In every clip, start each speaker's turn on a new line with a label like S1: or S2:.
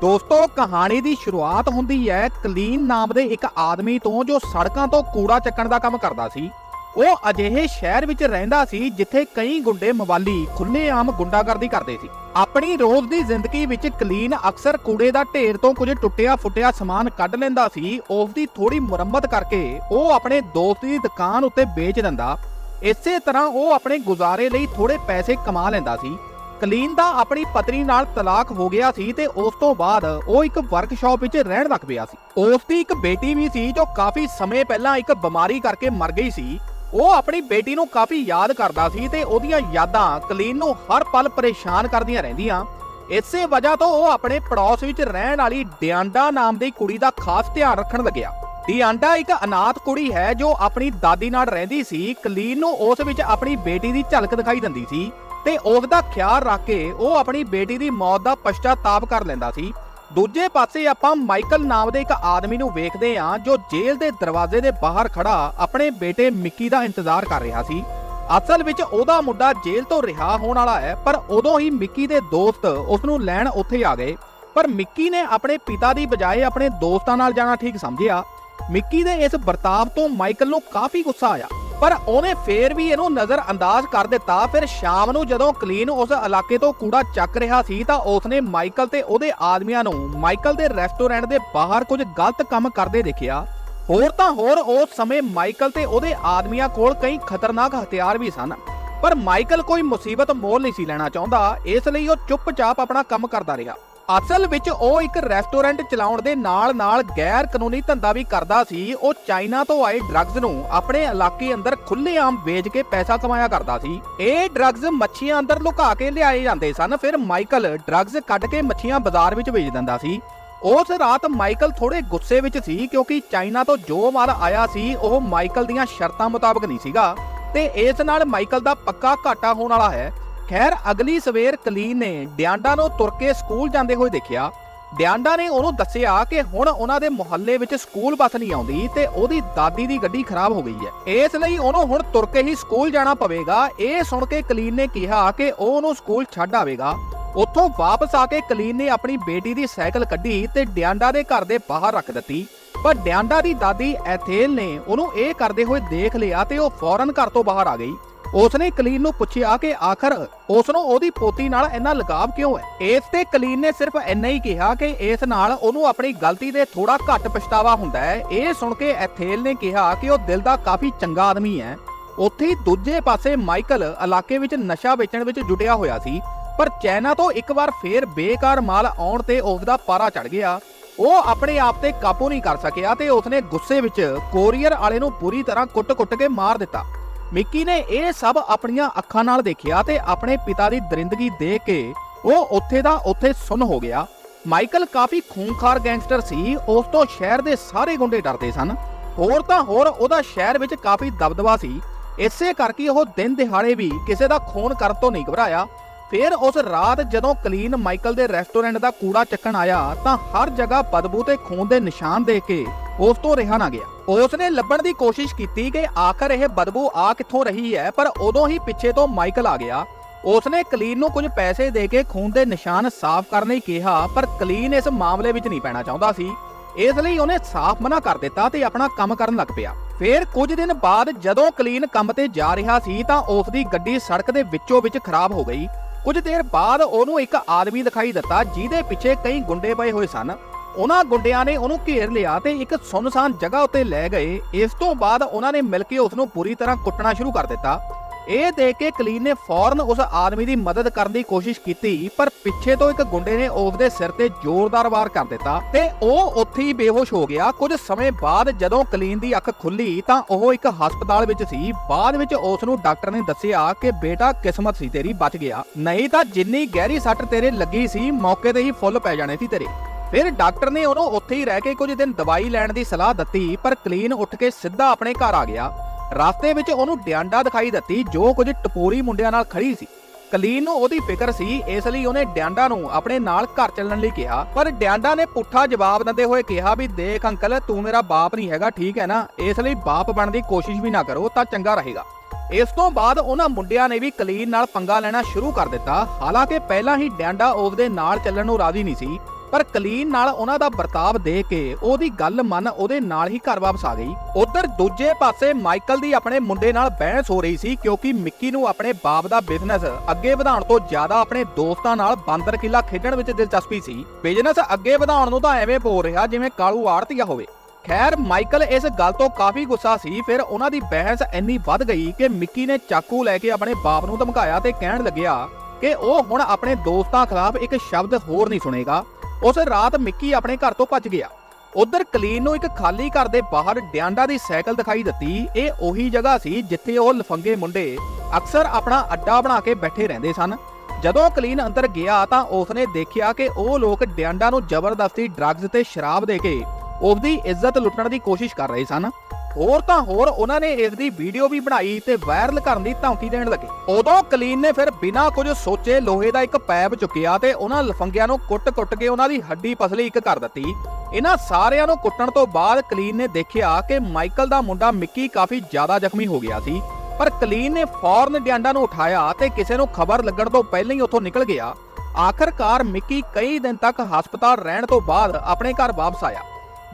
S1: ਦੋਸਤੋ, ਕਹਾਣੀ ਦੀ ਸ਼ੁਰੂਆਤ ਹੁੰਦੀ ਹੈ ਕਲੀਨ ਨਾਮ ਦੇ ਇੱਕ ਆਦਮੀ ਤੋਂ ਜੋ ਸੜਕਾਂ ਤੋਂ ਕੂੜਾ ਚੱਕਣ ਦਾ ਕੰਮ ਕਰਦਾ ਸੀ। ਉਹ ਅਜਿਹੇ ਸ਼ਹਿਰ ਵਿੱਚ ਰਹਿੰਦਾ ਸੀ ਜਿੱਥੇ ਕਈ ਗੁੰਡੇ ਮਵਾਲੀ, ਖੁੱਲ੍ਹੇਆਮ ਗੁੰਡਾਗਰਦੀ ਕਰਦੇ ਸੀ। ਆਪਣੀ ਰੋਜ਼ ਦੀ ਜ਼ਿੰਦਗੀ ਵਿੱਚ ਕਲੀਨ ਅਕਸਰ ਕੂੜੇ ਦਾ ਢੇਰ ਤੋਂ ਕੁਝ ਟੁੱਟਿਆ ਫੁੱਟਿਆ ਸਮਾਨ ਕੱਢ ਲੈਂਦਾ ਸੀ। ਉਸ ਦੀ ਥੋੜੀ ਮੁਰੰਮਤ ਕਰਕੇ ਉਹ ਆਪਣੇ ਦੋਸਤ ਦੀ ਦੁਕਾਨ ਉੱਤੇ ਵੇਚ ਦਿੰਦਾ। ਇਸੇ ਤਰ੍ਹਾਂ ਉਹ ਆਪਣੇ ਗੁਜ਼ਾਰੇ ਲਈ ਥੋੜੇ ਪੈਸੇ ਕਮਾ ਲੈਂਦਾ ਸੀ। ਕਲੀਨ ਦਾ ਆਪਣੀ ਪਤਨੀ ਨਾਲ ਤਲਾਕ ਹੋ ਗਿਆ ਸੀ ਤੇ ਉਸ ਤੋਂ ਬਾਅਦ ਉਹ ਇੱਕ ਵਰਕਸ਼ਾਪ ਵਿੱਚ ਰਹਿਣ ਲੱਗ ਪਿਆ ਸੀ। ਉਸ ਦੀ ਇੱਕ ਬੇਟੀ ਵੀ ਸੀ ਜੋ ਕਾਫੀ ਸਮੇਂ ਪਹਿਲਾਂ ਇੱਕ ਬਿਮਾਰੀ ਕਰਕੇ ਮਰ ਗਈ ਸੀ। ਉਹ ਆਪਣੀ ਬੇਟੀ ਨੂੰ ਕਾਫੀ ਯਾਦ ਕਰਦਾ ਸੀ ਤੇ ਉਹਦੀਆਂ ਯਾਦਾਂ ਕਲੀਨ ਨੂੰ ਹਰ ਪਲ ਪਰੇਸ਼ਾਨ ਕਰਦੀਆਂ ਰਹਿੰਦੀਆਂ। ਇਸੇ ਵਜ੍ਹਾ ਤੋਂ ਉਹ ਆਪਣੇ ਪੜੋਸ ਵਿੱਚ ਰਹਿਣ ਵਾਲੀ ਡਿਆਂਡਾ ਨਾਮ ਦੀ ਕੁੜੀ ਦਾ ਖਾਸ ਧਿਆਨ ਰੱਖਣ ਲੱਗਿਆ। ਡਿਆਂਡਾ ਇੱਕ ਅਨਾਥ ਕੁੜੀ ਹੈ ਜੋ ਆਪਣੀ ਦਾਦੀ ਨਾਲ ਰਹਿੰਦੀ ਸੀ। ਕਲੀਨ ਨੂੰ ਉਸ ਵਿੱਚ ਆਪਣੀ ਬੇਟੀ ਦੀ ਝਲਕ ਦਿਖਾਈ ਦਿੰਦੀ ਸੀ। ਤੇ ਉਸ ਦਾ ਖਿਆਲ ਰੱਖ ਕੇ ਉਹ ਆਪਣੀ ਬੇਟੀ ਦੀ ਮੌਤ ਦਾ ਪਛਤਾਤਾਪ ਕਰ ਲੈਂਦਾ ਸੀ। ਦੂਜੇ ਪਾਸੇ ਆਪਾਂ ਮਾਈਕਲ ਨਾਮ ਦੇ ਇੱਕ ਆਦਮੀ ਨੂੰ ਵੇਖਦੇ ਹਾਂ, ਜੋ ਜੇਲ੍ਹ ਦੇ ਦਰਵਾਜ਼ੇ ਦੇ ਬਾਹਰ ਖੜਾ ਆਪਣੇ ਬੇਟੇ ਮਿੱਕੀ ਦਾ ਇੰਤਜ਼ਾਰ ਕਰ ਰਿਹਾ ਸੀ। ਅਸਲ ਵਿੱਚ ਉਹਦਾ ਮੁੰਡਾ ਜੇਲ੍ਹ ਤੋਂ ਰਿਹਾ ਹੋਣ ਵਾਲਾ ਹੈ, ਪਰ ਉਦੋਂ ਹੀ ਮਿੱਕੀ ਦੇ ਦੋਸਤ ਉਸ ਨੂੰ ਲੈਣ ਉੱਥੇ ਆ ਗਏ। ਪਰ ਮਿੱਕੀ ਨੇ ਆਪਣੇ ਪਿਤਾ ਦੀ ਬਜਾਏ ਆਪਣੇ ਦੋਸਤਾਂ ਨਾਲ ਜਾਣਾ ਠੀਕ ਸਮਝਿਆ। ਮਿੱਕੀ ਦੇ ਇਸ ਵਰਤਾਵ ਤੋਂ ਮਾਈਕਲ ਨੂੰ ਕਾਫੀ ਗੁੱਸਾ ਆਇਆ। ਪਰ ਉਹਨੇ ਫੇਰ ਵੀ ਇਹਨੂੰ ਨਜ਼ਰ ਅੰਦਾਜ਼ ਕਰ ਦਿੱਤਾ। ਫਿਰ ਸ਼ਾਮ ਨੂੰ ਜਦੋਂ ਕਲੀਨ ਉਸ ਇਲਾਕੇ ਤੋਂ ਕੂੜਾ ਚੱਕ ਰਿਹਾ ਸੀ ਤਾਂ ਉਸਨੇ ਮਾਈਕਲ ਤੇ ਉਹਦੇ ਆਦਮੀਆਂ ਨੂੰ, ਮਾਈਕਲ ਦੇ ਰੈਸਟੋਰੈਂਟ ਦੇ ਬਾਹਰ ਕੁਝ ਗਲਤ ਕੰਮ ਕਰਦੇ ਦੇਖਿਆ। ਹੋਰ ਤਾਂ ਹੋਰ ਉਸ ਸਮੇਂ ਮਾਈਕਲ ਤੇ ਉਹਦੇ ਆਦਮੀਆਂ ਕੋਲ ਕਈ ਖਤਰਨਾਕ ਹਥਿਆਰ ਵੀ ਸਨ। ਪਰ ਮਾਈਕਲ ਕੋਈ ਮੁਸੀਬਤ ਮੋਲ ਨਹੀਂ ਸੀ ਲੈਣਾ ਚਾਹੁੰਦਾ। ਇਸ ਲਈ ਉਹ ਚੁੱਪਚਾਪ ਆਪਣਾ ਕੰਮ ਕਰਦਾ ਰਿਹਾ। ਅਸਲ ਵਿੱਚ ਉਹ ਇੱਕ ਰੈਸਟੋਰੈਂਟ ਚਲਾਉਣ ਦੇ ਨਾਲ-ਨਾਲ ਗੈਰ ਕਾਨੂੰਨੀ ਧੰਦਾ ਵੀ ਕਰਦਾ ਸੀ। ਉਹ ਚਾਈਨਾ ਤੋਂ ਆਏ ਡਰੱਗਸ ਨੂੰ ਆਪਣੇ ਇਲਾਕੇ ਅੰਦਰ ਖੁੱਲ੍ਹੇਆਮ ਵੇਚ ਕੇ ਪੈਸਾ ਕਮਾਇਆ ਕਰਦਾ ਸੀ। ਇਹ ਡਰੱਗਸ ਮੱਛੀਆਂ ਅੰਦਰ ਲੁਕਾ ਕੇ ਲਿਆਏ ਜਾਂਦੇ ਸਨ। ਫਿਰ ਮਾਈਕਲ ਡਰੱਗਸ ਕੱਢ ਕੇ ਮੱਛੀਆਂ ਬਾਜ਼ਾਰ ਵਿੱਚ ਵੇਚ ਦਿੰਦਾ ਸੀ। ਉਸ ਰਾਤ ਮਾਈਕਲ ਥੋੜੇ ਗੁੱਸੇ ਵਿੱਚ ਸੀ ਕਿਉਂਕਿ ਚਾਈਨਾ ਤੋਂ ਜੋ ਮਾਲ ਆਇਆ ਸੀ, ਉਹ ਮਾਈਕਲ ਦੀਆਂ ਸ਼ਰਤਾਂ ਮੁਤਾਬਕ ਨਹੀਂ ਸੀਗਾ। ਤੇ ਇਸ ਨਾਲ ਮਾਈਕਲ ਦਾ ਪੱਕਾ ਘਾਟਾ ਹੋਣ ਵਾਲਾ ਹੈ। ਖੈਰ, ਅਗਲੀ ਸਵੇਰ ਕਲੀਨ ਨੇ ਡਿਆਂਡਾ ਨੂੰ ਤੁਰ ਕੇ ਸਕੂਲ ਜਾਂਦੇ ਹੋਏ ਦੇਖਿਆ। ਡਿਆਂਡਾ ਨੇ ਉਹਨੂੰ ਦੱਸਿਆ ਕਿ ਹੁਣ ਉਹਨਾਂ ਦੇ ਮੁਹੱਲੇ ਵਿੱਚ ਸਕੂਲ ਬੱਸ ਨਹੀਂ ਆਉਂਦੀ ਤੇ ਉਹਦੀ ਦਾਦੀ ਦੀ ਗੱਡੀ ਖਰਾਬ ਹੋ ਗਈ ਹੈ। ਇਸ ਲਈ ਉਹਨੂੰ ਹੁਣ ਤੁਰ ਕੇ ਹੀ ਸਕੂਲ ਜਾਣਾ ਪਵੇਗਾ। ਇਹ ਸੁਣ ਕੇ ਕਲੀਨ ਨੇ ਕਿਹਾ ਕਿ ਉਹ ਉਹਨੂੰ ਸਕੂਲ ਛੱਡ ਆਵੇਗਾ। ਉੱਥੋਂ ਵਾਪਸ ਆ ਕੇ ਕਲੀਨ ਨੇ ਆਪਣੀ ਬੇਟੀ ਦੀ ਸਾਈਕਲ ਕੱਢੀ ਤੇ ਡਿਆਂਡਾ ਦੇ ਘਰ ਦੇ ਬਾਹਰ ਰੱਖ ਦਿੱਤੀ। ਪਰ ਡਿਆਂਡਾ ਦੀ ਦਾਦੀ ਐਥੇਲ ਨੇ ਉਹਨੂੰ ਇਹ ਕਰਦੇ ਹੋਏ ਦੇਖ ਲਿਆ ਤੇ ਉਹ ਫੌਰਨ ਘਰ ਤੋਂ ਬਾਹਰ ਆ ਗਈ। ਉਸਨੇ ਕਲੀਨ ਨੂੰ ਪੁੱਛਿਆ ਕਿ ਆਖਰ ਉਸ ਨੂੰ ਉਹਦੀ ਪੋਤੀ ਨਾਲ ਇੰਨਾ ਲਗਾਵ ਕਿਉਂ ਹੈ? ਇਸ ਤੇ ਕਲੀਨ ਨੇ ਸਿਰਫ ਇੰਨਾ ਹੀ ਕਿਹਾ ਕਿ ਇਸ ਨਾਲ ਉਹਨੂੰ ਆਪਣੀ ਗਲਤੀ ਦੇ ਥੋੜਾ ਘੱਟ ਪਛਤਾਵਾ ਹੁੰਦਾ ਹੈ। ਇਹ ਸੁਣ ਕੇ ਐਥੇਲ ਨੇ ਕਿਹਾ ਕਿ ਉਹ ਦਿਲ ਦਾ ਕਾਫੀ ਚੰਗਾ ਆਦਮੀ ਹੈ। ਉੱਥੇ ਦੂਜੇ ਪਾਸੇ ਮਾਈਕਲ ਇਲਾਕੇ ਵਿੱਚ ਨਸ਼ਾ ਵੇਚਣ ਵਿੱਚ ਜੁਟਿਆ ਹੋਇਆ ਸੀ, ਪਰ ਚਾਈਨਾ ਤੋਂ ਇੱਕ ਵਾਰ ਫੇਰ ਬੇਕਾਰ ਮਾਲ ਆਉਣ ਤੇ ਉਸ ਦਾ ਪਾਰਾ ਚੜ ਗਿਆ। ਉਹ ਆਪਣੇ ਆਪ ਤੇ ਕਾਬੂ ਨਹੀਂ ਕਰ ਸਕਿਆ ਤੇ ਉਸਨੇ ਗੁੱਸੇ ਵਿੱਚ ਕੋਰੀਅਰ ਵਾਲੇ ਨੂੰ ਪੂਰੀ ਤਰ੍ਹਾਂ ਕੁੱਟ-ਕੁੱਟ ਕੇ ਮਾਰ ਦਿੱਤਾ। ਮਿੱਕੀ ਨੇ ਇਹ ਸਭ ਆਪਣੀਆਂ ਅੱਖਾਂ ਨਾਲ ਦੇਖਿਆ ਤੇ ਆਪਣੇ ਪਿਤਾ ਦੀ ਦਰਿੰਦਗੀ ਦੇਖ ਕੇ ਉਹ ਉੱਥੇ ਦਾ ਉੱਥੇ ਸੁੰਨ ਹੋ ਗਿਆ। ਮਾਈਕਲ ਕਾਫੀ ਖੂਨਖਾਰ ਗੈਂਗਸਟਰ ਸੀ, ਉਸ ਤੋਂ ਸ਼ਹਿਰ ਦੇ ਸਾਰੇ ਗੁੰਡੇ ਡਰਦੇ ਸਨ। ਹੋਰ ਤਾਂ ਹੋਰ ਉਹਦਾ ਸ਼ਹਿਰ ਵਿੱਚ ਕਾਫੀ ਦਬਦਬਾ ਸੀ। ਇਸੇ ਕਰਕੇ ਉਹ ਦਿਨ ਦਿਹਾੜੇ ਵੀ ਕਿਸੇ ਦਾ ਖੂਨ ਕਰਨ ਤੋਂ ਨਹੀਂ ਘਬਰਾਇਆ। ਫਿਰ ਉਸ ਰਾਤ ਜਦੋਂ ਕਲੀਨ ਮਾਈਕਲ ਦੇ ਰੈਸਟੋਰੈਂਟ ਦਾ ਕੂੜਾ ਚੱਕਣ ਆਇਆ ਤਾਂ ਹਰ ਜਗ੍ਹਾ ਬਦਬੂ ਤੇ ਖੂਨ ਦੇ ਨਿਸ਼ਾਨ ਦੇਖ ਕੇ ਉਸ ਤੋਂ ਰਿਹਾ ਨਾ ਗਿਆ। ਉਸ ਨੇ ਲੱਭਣ ਦੀ ਕੋਸ਼ਿਸ਼ ਕੀਤੀ ਕਿ ਆਖਰ ਇਹ ਬਦਬੂ ਆ ਕਿੱਥੋਂ ਰਹੀ ਹੈ, ਪਰ ਉਦੋਂ ਹੀ ਪਿੱਛੇ ਤੋਂ ਮਾਈਕਲ ਆ ਗਿਆ। ਉਸ ਨੇ ਕਲੀਨ ਨੂੰ ਕੁਝ ਪੈਸੇ ਦੇ ਕੇ ਖੂਨ ਦੇ ਨਿਸ਼ਾਨ ਸਾਫ਼ ਕਰਨ ਲਈ ਕਿਹਾ, ਪਰ ਕਲੀਨ ਇਸ ਮਾਮਲੇ ਵਿੱਚ ਨਹੀਂ ਪੈਣਾ ਚਾਹੁੰਦਾ ਸੀ। ਇਸ ਲਈ ਉਹਨੇ ਸਾਫ਼ ਮਨਾ ਕਰ ਦਿੱਤਾ ਤੇ ਆਪਣਾ ਕੰਮ ਕਰਨ ਲੱਗ ਪਿਆ। ਫਿਰ ਕੁਝ ਦਿਨ ਬਾਅਦ ਜਦੋਂ ਕਲੀਨ ਕੰਮ ਤੇ ਜਾ ਰਿਹਾ ਸੀ, ਤਾਂ ਉਸ ਦੀ ਗੱਡੀ ਸੜਕ ਦੇ ਵਿੱਚੋਂ ਵਿੱਚ ਖਰਾਬ ਹੋ ਗਈ। ਕੁਝ ਦੇਰ ਬਾਅਦ ਉਹਨੂੰ ਇੱਕ ਆਦਮੀ ਦਿਖਾਈ ਦਿੱਤਾ, ਜਿਹਦੇ ਪਿੱਛੇ ਕਈ ਗੁੰਡੇ ਪਏ ਹੋਏ ਸਨ। ਉਹਨਾਂ ਗੁੰਡਿਆਂ ਨੇ ਉਹਨੂੰ ਘੇਰ ਲਿਆ ਤੇ ਇੱਕ ਸੁੰਨਸਾਨ ਜਗ੍ਹਾ ਉੱਤੇ ਲੈ ਗਏ। ਇਸ ਤੋਂ ਬਾਅਦ ਉਹਨਾਂ ਨੇ ਮਿਲ ਕੇ ਉਸ ਨੂੰ ਪੂਰੀ ਤਰ੍ਹਾਂ ਕੁੱਟਣਾ ਸ਼ੁਰੂ ਕਰ ਦਿੱਤਾ। ਇਹ ਦੇਖ ਕੇ ਕਲੀਨ ਨੇ ਫੌਰਨ ਉਸ ਆਦਮੀ ਦੀ ਮਦਦ ਕਰਨ ਦੀ ਕੋਸ਼ਿਸ਼ ਕੀਤੀ, ਪਰ ਪਿੱਛੇ ਤੋਂ ਇੱਕ ਗੁੰਡੇ ਨੇ ਉਸ ਦੇ ਸਿਰ ਤੇ ਜ਼ੋਰਦਾਰ ਵਾਰ ਕਰ ਦਿੱਤਾ ਤੇ ਉਹ ਉੱਥੇ ਹੀ ਬੇਹੋਸ਼ ਹੋ ਗਿਆ। ਕੁਝ ਸਮੇਂ ਬਾਅਦ ਜਦੋਂ ਕਲੀਨ ਦੀ ਅੱਖ ਖੁੱਲੀ ਤਾਂ ਉਹ ਇੱਕ ਹਸਪਤਾਲ ਵਿੱਚ ਸੀ। ਬਾਅਦ ਵਿੱਚ ਉਸ ਨੂੰ ਡਾਕਟਰ ਨੇ ਦੱਸਿਆ ਕਿ, ਬੇਟਾ, ਕਿਸਮਤ ਸੀ ਤੇਰੀ, ਬਚ ਗਿਆ। ਨਹੀਂ ਤਾਂ ਜਿੰਨੀ ਗਹਿਰੀ ਸੱਟ ਤੇਰੇ ਲੱਗੀ ਸੀ, ਮੌਕੇ ਤੇ ਹੀ ਫੁੱਲ ਪੈ ਜਾਣੇ ਸੀ ਤੇਰੇ। ਫਿਰ ਡਾਕਟਰ ਨੇ ਉਹਨੂੰ ਉੱਥੇ ਹੀ ਰਹਿ ਕੇ ਕੁਝ ਦਿਨ ਦਵਾਈ ਲੈਣ ਦੀ ਸਲਾਹ ਦਿੱਤੀ, ਪਰ ਕਲੀਨ ਉੱਠ ਕੇ ਸਿੱਧਾ ਆਪਣੇ ਘਰ ਆ ਗਿਆ। ਰਸਤੇ ਵਿੱਚ ਉਹਨੂੰ ਡਿਆਂਡਾ ਦਿਖਾਈ ਦਿੱਤੀ, ਜੋ ਕੁਝ ਟਪੋਰੀ ਮੁੰਡਿਆਂ ਨਾਲ ਖੜੀ ਸੀ। ਕਲੀਨ ਨੂੰ ਉਹਦੀ ਫਿਕਰ ਸੀ, ਇਸ ਲਈ ਉਹਨੇ ਡਿਆਂਡਾ ਨੂੰ ਆਪਣੇ ਨਾਲ ਘਰ ਚੱਲਣ ਲਈ ਕਿਹਾ। ਪਰ ਡਿਆਂਡਾ ਨੇ ਪੁੱਠਾ ਜਵਾਬ ਦਿੰਦੇ ਹੋਏ ਕਿਹਾ ਵੀ, ਦੇਖ ਅੰਕਲ, ਤੂੰ ਮੇਰਾ ਬਾਪ ਨਹੀਂ ਹੈਗਾ, ਠੀਕ ਹੈ ਨਾ? ਇਸ ਲਈ ਬਾਪ ਬਣਨ ਦੀ ਕੋਸ਼ਿਸ਼ ਵੀ ਨਾ ਕਰੋ, ਤਾਂ ਚੰਗਾ ਰਹੇਗਾ। ਇਸ ਤੋਂ ਬਾਅਦ ਉਹਨਾਂ ਮੁੰਡਿਆਂ ਨੇ ਵੀ ਕਲੀਨ ਨਾਲ ਪੰਗਾ ਲੈਣਾ ਸ਼ੁਰੂ ਕਰ ਦਿੱਤਾ। ਹਾਲਾਂਕਿ ਪਹਿਲਾਂ ਹੀ ਡੈਂਡਾ ਓਵ ਦੇ ਨਾਲ ਚੱਲਣ ਨੂੰ ਰਾਜ਼ੀ ਨਹੀਂ ਸੀ। ਪਰ ਕਲੀਨ ਨਾਲ ਉਹਨਾਂ ਦਾ ਵਰਤਾਵ ਦੇਖ ਕੇ ਉਹਦੀ ਗੱਲ ਮੰਨ ਉਹਦੇ ਨਾਲ ਹੀ ਘਰ ਵਾਪਸ ਆ ਗਈ। ਉਧਰ ਦੂਜੇ ਪਾਸੇ ਮਾਈਕਲ ਦੀ ਆਪਣੇ ਮੁੰਡੇ ਨਾਲ ਬਹਿਸ ਹੋ ਰਹੀ ਸੀ ਕਿਉਂਕਿ ਮਿੱਕੀ ਨੂੰ ਆਪਣੇ ਬਾਪ ਦਾ ਬਿਜ਼ਨਸ ਅੱਗੇ ਵਧਾਉਣ ਤੋਂ ਜ਼ਿਆਦਾ ਆਪਣੇ ਦੋਸਤਾਂ ਨਾਲ ਬਾਂਦਰ ਕਿਲਾ ਖੇਡਣ ਵਿੱਚ ਦਿਲਚਸਪੀ ਸੀ। ਬਿਜ਼ਨਸ ਅੱਗੇ ਵਧਾਉਣ ਨੂੰ ਤਾਂ ਐਵੇਂ ਬੋਲ ਰਿਹਾ ਜਿਵੇਂ ਕਾਲੂ ਆੜਤੀਆ ਹੋਵੇ। ਖੈਰ, ਮਾਈਕਲ ਇਸ ਗੱਲ ਤੋਂ ਕਾਫੀ ਗੁੱਸਾ ਸੀ, ਫਿਰ ਉਹਨਾਂ ਦੀ ਬਹਿਸ ਇੰਨੀ ਵੱਧ ਗਈ ਕਿ ਮਿੱਕੀ ਨੇ ਚਾਕੂ ਲੈ ਕੇ ਆਪਣੇ ਬਾਪ ਨੂੰ ਧਮਕਾਇਆ ਤੇ ਕਹਿਣ ਲੱਗਿਆ ਕਿ ਉਹ ਹੁਣ ਆਪਣੇ ਦੋਸਤਾਂ ਖਿਲਾਫ ਇੱਕ ਸ਼ਬਦ ਹੋਰ ਨਹੀਂ ਸੁਣੇਗਾ। ਉਸ ਰਾਤ ਮਿੱਕੀ ਆਪਣੇ ਘਰ ਤੋਂ ਭੱਜ ਗਿਆ। ਉਧਰ ਕਲੀਨ ਨੂੰ ਇੱਕ ਖਾਲੀ ਘਰ ਦੇ ਬਾਹਰ ਡਿਆਂਡਾ ਦੀ ਸਾਈਕਲ ਦਿਖਾਈ ਦਿੱਤੀ। ਇਹ ਉਹੀ ਜਗ੍ਹਾ ਸੀ ਜਿੱਥੇ ਉਹ ਲਫੰਗੇ ਮੁੰਡੇ ਅਕਸਰ ਆਪਣਾ ਅੱਡਾ ਬਣਾ ਕੇ ਬੈਠੇ ਰਹਿੰਦੇ ਸਨ। ਜਦੋਂ ਕਲੀਨ ਅੰਦਰ ਗਿਆ ਤਾਂ ਉਸਨੇ ਦੇਖਿਆ ਕਿ ਉਹ ਲੋਕ ਡਿਆਂਡਾ ਨੂੰ ਜ਼ਬਰਦਸਤੀ ਡਰੱਗਸ ਤੇ ਸ਼ਰਾਬ ਦੇ ਕੇ ਉਸਦੀ ਇੱਜ਼ਤ ਲੁੱਟਣ ਦੀ ਕੋਸ਼ਿਸ਼ ਕਰ ਰਹੇ ਸਨ। ਹੋਰ ਤਾਂ ਹੋਰ ਉਹਨਾਂ ਨੇ ਇਸ ਦੀ ਵੀਡੀਓ ਵੀ ਬਣਾਈ ਤੇ ਵਾਇਰਲ ਕਰਨ ਦੀ ਧਮਕੀ ਦੇਣ ਲੱਗੇ। ਉਦੋਂ ਕਲੀਨ ਨੇ ਫਿਰ ਬਿਨਾਂ ਕੁਝ ਸੋਚੇ ਲੋਹੇ ਦਾ ਇੱਕ ਪੈਪ ਚੁੱਕਿਆ ਤੇ ਉਹਨਾਂ ਲਫੰਗਿਆਂ ਨੂੰ ਕੁੱਟ-ਕੁੱਟ ਕੇ ਉਹਨਾਂ ਦੀ ਹੱਡੀ ਪਸਲੀ ਇੱਕ ਕਰ ਦਿੱਤੀ। ਇਹਨਾਂ ਸਾਰਿਆਂ ਨੂੰ ਕੁੱਟਣ ਤੋਂ ਬਾਅਦ ਕਲੀਨ ਨੇ ਦੇਖਿਆ ਕਿ ਮਾਈਕਲ ਦਾ ਮੁੰਡਾ ਮਿੱਕੀ ਕਾਫੀ ਜ਼ਿਆਦਾ ਜ਼ਖਮੀ ਹੋ ਗਿਆ ਸੀ, ਪਰ ਕਲੀਨ ਨੇ ਫੌਰਨ ਡਿਆਂਡਾ ਨੂੰ ਉਠਾਇਆ ਤੇ ਕਿਸੇ ਨੂੰ ਖਬਰ ਲੱਗਣ ਤੋਂ ਪਹਿਲਾਂ ਹੀ ਉੱਥੋਂ ਨਿਕਲ ਗਿਆ। ਆਖਰਕਾਰ ਮਿੱਕੀ ਕਈ ਦਿਨ ਤੱਕ ਹਸਪਤਾਲ ਰਹਿਣ ਤੋਂ ਬਾਅਦ ਆਪਣੇ ਘਰ ਵਾਪਸ ਆਇਆ।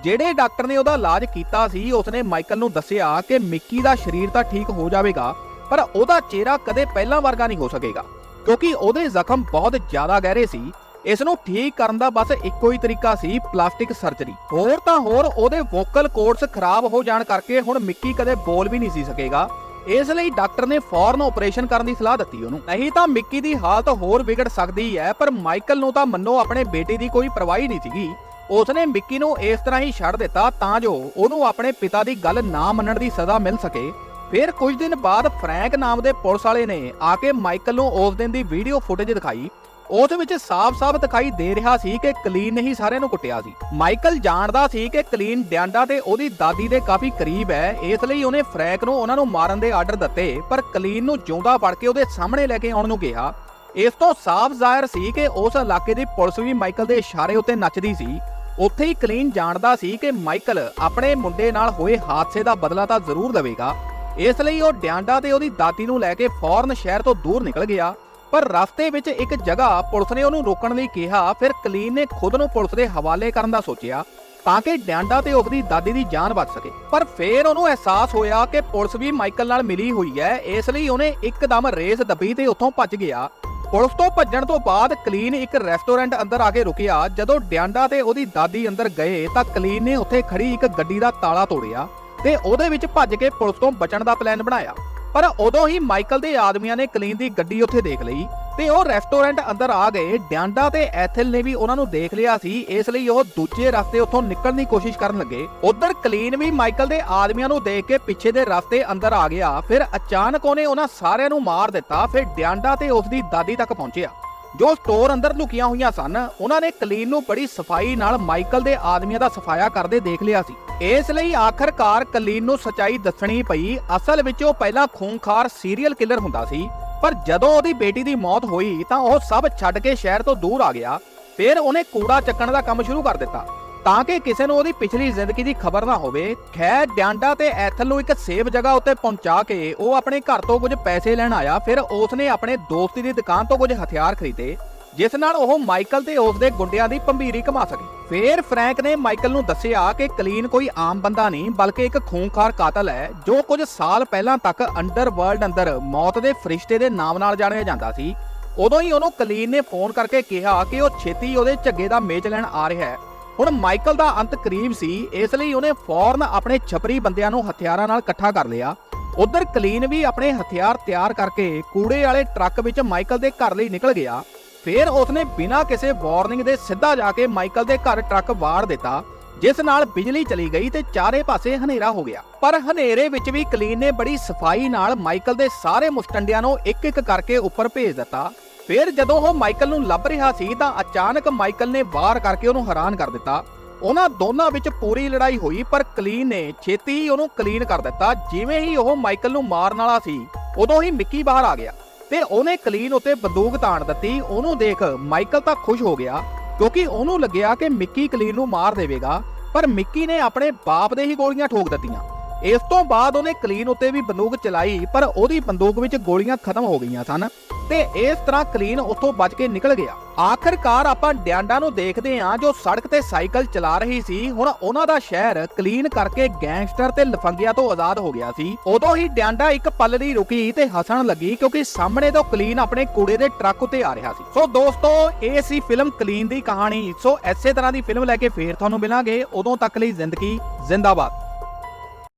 S1: ਜਿਹੜੇ ਡਾਕਟਰ ਨੇ ਉਹਦਾ ਇਲਾਜ ਕੀਤਾ ਸੀ, ਉਸਨੇ ਮਾਈਕਲ ਨੂੰ ਦੱਸਿਆ ਕਿ ਮਿੱਕੀ ਦਾ ਸਰੀਰ ਤਾਂ ਠੀਕ ਹੋ ਜਾਵੇਗਾ, ਪਰ ਉਹਦਾ ਚਿਹਰਾ ਕਦੇ ਪਹਿਲਾਂ ਵਰਗਾ ਨਹੀਂ ਹੋ ਸਕੇਗਾ, ਕਿਉਂਕਿ ਉਹਦੇ ਜ਼ਖਮ ਬਹੁਤ ਜ਼ਿਆਦਾ ਗਹਿਰੇ ਸੀ। ਇਸ ਨੂੰ ਠੀਕ ਕਰਨ ਦਾ ਬਸ ਇੱਕੋ ਹੀ ਤਰੀਕਾ ਸੀ, ਪਲਾਸਟਿਕ ਸਰਜਰੀ। ਹੋਰ ਤਾਂ ਹੋਰ, ਉਹਦੇ ਵੋਕਲ ਕੋਰਡਸ ਖਰਾਬ ਹੋ ਜਾਣ ਕਰਕੇ ਹੁਣ ਮਿੱਕੀ ਕਦੇ ਬੋਲ ਵੀ ਨਹੀਂ ਸੀ ਸਕੇਗਾ। ਇਸ ਲਈ ਡਾਕਟਰ ਨੇ ਫੌਰਨ ਆਪਰੇਸ਼ਨ ਕਰਨ ਦੀ ਸਲਾਹ ਦਿੱਤੀ ਉਹਨੂੰ। ਨਹੀਂ ਤਾਂ ਮਿੱਕੀ ਦੀ ਹਾਲਤ ਹੋਰ ਵਿਗੜ ਸਕਦੀ ਹੈ, ਪਰ ਮਾਈਕਲ ਨੂੰ ਤਾਂ ਮੰਨੋ ਆਪਣੇ ਬੇਟੇ ਦੀ ਕੋਈ ਪਰਵਾਹੀ ਨਹੀਂ ਸੀਗੀ। ਉਸਨੇ ਮਿੱਕੀ ਨੂੰ ਇਸ ਤਰ੍ਹਾਂ ਹੀ ਛੱਡ ਦਿੱਤਾ ਤਾਂ ਜੋ ਉਹਨੂੰ ਆਪਣੇ ਪਿਤਾ ਦੀ ਗੱਲ ਨਾ ਮੰਨਣ ਦੀ ਸਜ਼ਾ ਮਿਲ ਸਕੇ। ਫਿਰ ਕੁਝ ਦਿਨ ਬਾਅਦ ਫਰੈਂਕ ਨਾਮ ਦੇ ਪੁਲਿਸ ਵਾਲੇ ਨੇ ਆ ਕੇ ਮਾਈਕਲ ਨੂੰ ਉਸ ਦਿਨ ਦੀ ਵੀਡੀਓ ਫੁਟੇਜ ਦਿਖਾਈ। ਉਸ ਵਿੱਚ ਸਾਫ਼-ਸਾਫ਼ ਦਿਖਾਈ ਦੇ ਰਿਹਾ ਸੀ ਕਿ ਕਲੀਨ ਨੇ ਹੀ ਸਾਰਿਆਂ ਨੂੰ ਕੁੱਟਿਆ ਸੀ। ਮਾਈਕਲ ਜਾਣਦਾ ਸੀ ਕਿ ਕਲੀਨ ਡਿਆਂਡਾ ਤੇ ਉਹਦੀ ਦਾਦੀ ਦੇ ਕਾਫੀ ਕਰੀਬ ਹੈ, ਇਸ ਲਈ ਉਹਨੇ ਫਰੈਂਕ ਨੂੰ ਉਹਨਾਂ ਨੂੰ ਮਾਰਨ ਦੇ ਆਰਡਰ ਦਿੱਤੇ, ਪਰ ਕਲੀਨ ਨੂੰ ਜਿਉਂਦਾ ਫੜ ਕੇ ਉਹਦੇ ਸਾਹਮਣੇ ਲੈ ਕੇ ਆਉਣ ਨੂੰ ਕਿਹਾ। ਇਸ ਤੋਂ ਸਾਫ਼ ਜ਼ਾਹਿਰ ਸੀ ਕਿ ਉਸ ਇਲਾਕੇ ਦੀ ਪੁਲਿਸ ਵੀ ਮਾਈਕਲ ਦੇ ਇਸ਼ਾਰੇ ਉੱਤੇ ਨੱਚਦੀ ਸੀ। ਉੱਥੇ ਹੀ ਕਲੀਨ ਜਾਣਦਾ ਸੀ ਕਿ ਮਾਈਕਲ ਆਪਣੇ ਮੁੰਡੇ ਨਾਲ ਹੋਏ ਹਾਦਸੇ ਦਾ ਬਦਲਾ ਤਾਂ ਜ਼ਰੂਰ ਲਵੇਗਾ ਇਸ ਲਈ ਉਹ ਡਿਆਂਡਾ ਤੇ ਉਹਦੀ ਦਾਦੀ ਨੂੰ ਲੈ ਕੇ ਫੌਰਨ ਸ਼ਹਿਰ ਤੋਂ ਦੂਰ ਨਿਕਲ ਗਿਆ। ਪਰ ਰਸਤੇ ਵਿੱਚ ਇੱਕ ਜਗ੍ਹਾ ਪੁਲਿਸ ਨੇ ਉਹਨੂੰ ਰੋਕਣ ਲਈ ਕਿਹਾ, ਫਿਰ ਕਲੀਨ ਨੇ ਖੁਦ ਨੂੰ ਪੁਲਿਸ ਦੇ ਹਵਾਲੇ ਕਰਨ ਦਾ ਸੋਚਿਆ ਤਾਂ ਕਿ ਡਿਆਂਡਾ ਤੇ ਉਹਦੀ ਦਾਦੀ ਦੀ ਜਾਨ ਬਚ ਸਕੇ। ਪਰ ਫੇਰ ਉਹਨੂੰ ਅਹਿਸਾਸ ਹੋਇਆ ਕਿ ਪੁਲਿਸ ਵੀ ਮਾਈਕਲ ਨਾਲ ਮਿਲੀ ਹੋਈ ਹੈ, ਇਸ ਲਈ ਉਹਨੇ ਇੱਕਦਮ ਰੇਸ ਦੱਬੀ ਤੇ ਉੱਥੋਂ ਭੱਜ ਗਿਆ। ਪੁਲਿਸ ਤੋਂ ਭੱਜਣ ਤੋਂ ਬਾਅਦ ਕਲੀਨ ਇੱਕ ਰੈਸਟੋਰੈਂਟ ਅੰਦਰ ਆ ਕੇ ਰੁਕਿਆ। ਜਦੋਂ ਡਿਆਂਡਾ ਤੇ ਉਹਦੀ ਦਾਦੀ ਅੰਦਰ ਗਏ ਤਾਂ ਕਲੀਨ ਨੇ ਉੱਥੇ ਖੜੀ ਇੱਕ ਗੱਡੀ ਦਾ ਤਾਲਾ ਤੋੜਿਆ ਤੇ ਉਹਦੇ ਵਿੱਚ ਭੱਜ ਕੇ ਪੁਲਿਸ ਤੋਂ ਬਚਣ ਦਾ ਪਲਾਨ ਬਣਾਇਆ। ਪਰ ਉਦੋਂ ਹੀ ਮਾਈਕਲ ਦੇ ਆਦਮੀਆਂ ਨੇ ਕਲੀਨ ਦੀ ਗੱਡੀ ਉੱਥੇ ਦੇਖ ਲਈ ਤੇ ਉਹ ਰੈਸਟੋਰੈਂਟ ਅੰਦਰ ਆ ਗਏ। ਡਿਆਂਡਾ ਤੇ ਐਥਲ ਨੇ ਵੀ ਉਹਨਾਂ ਨੂੰ ਦੇਖ ਲਿਆ ਸੀ, ਇਸ ਲਈ ਉਹ ਦੂਜੇ ਰਸਤੇ ਉੱਥੋਂ ਨਿਕਲਣ ਦੀ ਕੋਸ਼ਿਸ਼ ਕਰਨ ਲੱਗੇ। ਉਧਰ ਕਲੀਨ ਵੀ ਮਾਈਕਲ ਦੇ ਆਦਮੀਆਂ ਨੂੰ ਦੇਖ ਕੇ ਪਿੱਛੇ ਦੇ ਰਸਤੇ ਅੰਦਰ ਆ ਗਿਆ, ਫਿਰ ਅਚਾਨਕ ਉਹਨੇ ਉਹਨਾਂ ਸਾਰਿਆਂ ਨੂੰ ਮਾਰ ਦਿੱਤਾ, ਫਿਰ ਡਿਆਂਡਾ ਤੇ ਉਸ ਦੀ ਦਾਦੀ ਤੱਕ ਪਹੁੰਚਿਆ। ਜੋ ਸਟੋਰ ਅੰਦਰ ਲੁਕੀਆਂ ਹੋਈਆਂ ਸਨ, ਉਹਨਾਂ ਨੇ ਕਲੀਨ ਨੂੰ ਬੜੀ ਸਫ਼ਾਈ ਨਾਲ ਮਾਈਕਲ ਦੇ ਆਦਮੀਆਂ ਦਾ ਸਫਾਇਆ ਕਰਦੇ ਦੇਖ ਲਿਆ ਸੀ। ਇਸ ਲਈ ਆਖਰਕਾਰ ਕਲੀਨ ਨੂੰ ਸਚਾਈ ਦੱਸਣੀ ਪਈ, ਅਸਲ ਵਿੱਚ ਉਹ ਪਹਿਲਾਂ ਖੂਨਖਾਰ ਸੀਰੀਅਲ ਕਿਲਰ ਹੁੰਦਾ ਸੀ, ਪਰ ਜਦੋਂ ਉਹਦੀ ਬੇਟੀ ਦੀ ਮੌਤ ਹੋਈ ਤਾਂ ਉਹ ਸਭ ਛੱਡ ਕੇ ਸ਼ਹਿਰ ਤੋਂ ਦੂਰ ਆ ਗਿਆ, ਫਿਰ ਉਹਨੇ ਕੂੜਾ ਚੱਕਣ ਦਾ ਕੰਮ ਸ਼ੁਰੂ ਕਰ ਦਿੱਤਾ। ਤਾਂ ਕਿ ਕਿਸੇ ਨੂੰ ਉਹਦੀ ਪਿਛਲੀ ਜ਼ਿੰਦਗੀ ਦੀ ਖਬਰ ਨਾ ਹੋਵੇ। ਖੈਰ, ਡਿਆਂਡਾ ਤੇ ਐਥਲ ਨੂੰ ਇੱਕ ਸੇਫ ਜਗ੍ਹਾ ਉੱਤੇ ਪਹੁੰਚਾ ਕੇ ਉਹ ਆਪਣੇ ਘਰ ਤੋਂ ਕੁਝ ਪੈਸੇ ਲੈਣ ਆਇਆ। ਫਿਰ ਉਸਨੇ ਆਪਣੇ ਦੋਸਤੀ ਦੀ ਦੁਕਾਨ ਤੋਂ ਕੁਝ ਹਥਿਆਰ ਖਰੀਦੇ, ਜਿਸ ਨਾਲ ਉਹ ਮਾਈਕਲ ਤੇ ਉਸ ਦੇ ਗੁੰਡਿਆਂ ਦੀ ਭੰਬੀਰੀ ਕਮਾ ਸਕੇ। ਫੇਰ ਫਰੈਂਕ ਨੇ ਮਾਈਕਲ ਨੂੰ ਦੱਸਿਆ ਕਿ ਕਲੀਨ ਕੋਈ ਆਮ ਬੰਦਾ ਨਹੀਂ, ਬਲਕਿ ਇੱਕ ਖੂਨਖਾਰ ਕਾਤਲ ਹੈ, ਜੋ ਕੁਝ ਸਾਲ ਪਹਿਲਾਂ ਤੱਕ ਅੰਡਰਵਰਲਡ ਅੰਦਰ ਮੌਤ ਦੇ ਫਰਿਸ਼ਤੇ ਦੇ ਨਾਮ ਨਾਲ ਜਾਣਿਆ ਜਾਂਦਾ ਸੀ। ਉਦੋਂ ਹੀ ਉਹਨੂੰ ਕਲੀਨ ਨੇ ਫੋਨ ਕਰਕੇ ਕਿਹਾ ਕਿ ਉਹ ਛੇਤੀ ਉਹਦੇ ਝੱਗੇ ਦਾ ਮੇਚ ਲੈਣ ਆ ਰਿਹਾ ਹੈ। ਹੁਣ ਮਾਈਕਲ ਦਾ ਅੰਤ ਕਰੀਬ ਸੀ, ਇਸ ਲਈ ਉਹਨੇ ਫੌਰਨ ਆਪਣੇ ਛਪਰੀ ਬੰਦਿਆਂ ਨੂੰ ਹਥਿਆਰਾਂ ਨਾਲ ਇਕੱਠਾ ਕਰ ਲਿਆ। ਉਧਰ ਕਲੀਨ ਵੀ ਆਪਣੇ ਹਥਿਆਰ ਤਿਆਰ ਕਰਕੇ ਕੂੜੇ ਵਾਲੇ ਟਰੱਕ ਵਿੱਚ ਮਾਈਕਲ ਦੇ ਘਰ ਲਈ ਨਿਕਲ ਗਿਆ। ਫਿਰ ਉਸਨੇ ਬਿਨਾਂ ਕਿਸੇ ਵਾਰਨਿੰਗ ਦੇ ਸਿੱਧਾ ਜਾ ਕੇ ਮਾਈਕਲ ਦੇ ਘਰ ਟਰੱਕ ਵਾਰ ਦਿੱਤਾ, ਜਿਸ ਨਾਲ ਬਿਜਲੀ ਚਲੀ ਗਈ ਤੇ ਚਾਰੇ ਪਾਸੇ ਹਨੇਰਾ ਹੋ ਗਿਆ। ਪਰ ਹਨੇਰੇ ਵਿੱਚ ਵੀ ਕਲੀਨ ਨੇ ਬੜੀ ਸਫ਼ਾਈ ਨਾਲ ਮਾਈਕਲ ਦੇ ਸਾਰੇ ਮੁਸਟੰਡਿਆਂ ਨੂੰ ਇੱਕ ਇੱਕ ਕਰਕੇ ਉੱਪਰ ਭੇਜ ਦਿੱਤਾ। ਫਿਰ ਜਦੋਂ ਉਹ ਮਾਈਕਲ ਨੂੰ ਲੱਭ ਰਿਹਾ ਸੀ ਤਾਂ ਅਚਾਨਕ ਮਾਈਕਲ ਨੇ ਵਾਰ ਕਰਕੇ ਉਹਨੂੰ ਹੈਰਾਨ ਕਰ ਦਿੱਤਾ। ਉਹਨਾਂ ਦੋਨਾਂ ਵਿੱਚ ਪੂਰੀ ਲੜਾਈ ਹੋਈ, ਪਰ ਕਲੀਨ ਨੇ ਛੇਤੀ ਹੀ ਉਹਨੂੰ ਕਲੀਨ ਕਰ ਦਿੱਤਾ, ਜਿਵੇਂ ਹੀ ਉਹ ਮਾਈਕਲ ਨੂੰ ਮਾਰਨ ਵਾਲਾ ਸੀ, ਉਦੋਂ ਹੀ ਮਿੱਕੀ ਬਾਹਰ ਆ ਗਿਆ। ਤੇ ਉਹਨੇ ਕਲੀਨ ਉੱਤੇ ਬੰਦੂਕ ਤਾਣ ਦਿੱਤੀ। ਉਹਨੂੰ ਦੇਖ ਮਾਈਕਲ ਤਾਂ ਖੁਸ਼ ਹੋ ਗਿਆ, ਕਿਉਂਕਿ ਉਹਨੂੰ ਲੱਗਿਆ ਕਿ ਮਿੱਕੀ ਕਲੀਨ ਨੂੰ ਮਾਰ ਦੇਵੇਗਾ, ਪਰ ਮਿੱਕੀ ਨੇ ਆਪਣੇ ਬਾਪ ਦੇ ਹੀ ਗੋਲੀਆਂ ਠੋਕ ਦਿੱਤੀਆਂ। ਇਸ ਤੋਂ ਬਾਅਦ ਉਹਨੇ ਕਲੀਨ ਉੱਤੇ ਵੀ ਬੰਦੂਕ ਚਲਾਈ, ਪਰ ਉਹਦੀ ਬੰਦੂਕ ਵਿੱਚ ਗੋਲੀਆਂ ਖਤਮ ਹੋ ਗਈਆਂ ਸਨ ਤੇ ਇਸ ਤਰ੍ਹਾਂ ਕਲੀਨ ਉੱਥੋਂ ਬਚ ਕੇ ਨਿਕਲ ਗਿਆ। ਆਖਰਕਾਰ ਆਪਾਂ ਡਿਆਂਡਾ ਨੂੰ ਦੇਖਦੇ ਹਾਂ ਜੋ ਸੜਕ ਤੇ ਸਾਈਕਲ ਚਲਾ ਰਹੀ ਸੀ। ਹੁਣ ਉਹਨਾਂ ਦਾ ਸ਼ਹਿਰ ਕਲੀਨ ਕਰਕੇ ਗੈਂਗਸਟਰ ਤੇ ਲਫੰਗਿਆਂ ਤੋਂ ਆਜ਼ਾਦ ਹੋ ਗਿਆ ਸੀ। ਉਦੋਂ ਹੀ ਡਿਆਂਡਾ ਇੱਕ ਪਲ ਲਈ ਰੁਕੀ ਤੇ ਹੱਸਣ ਲੱਗੀ ਕਿਉਂਕਿ ਸਾਹਮਣੇ ਤੋਂ ਕਲੀਨ ਆਪਣੇ ਕੂੜੇ ਦੇ ਟਰੱਕ ਉੱਤੇ ਆ ਰਿਹਾ ਸੀ। ਸੋ ਦੋਸਤੋ, ਇਹ ਸੀ ਫਿਲਮ ਕਲੀਨ ਦੀ ਕਹਾਣੀ। ਸੋ ਐਸੇ ਤਰ੍ਹਾਂ ਦੀ ਫਿਲਮ ਲੈ ਕੇ ਫੇਰ ਤੁਹਾਨੂੰ ਮਿਲਾਂਗੇ। ਉਦੋਂ ਤੱਕ ਲਈ ਜ਼ਿੰਦਗੀ ਜ਼ਿੰਦਾਬਾਦ।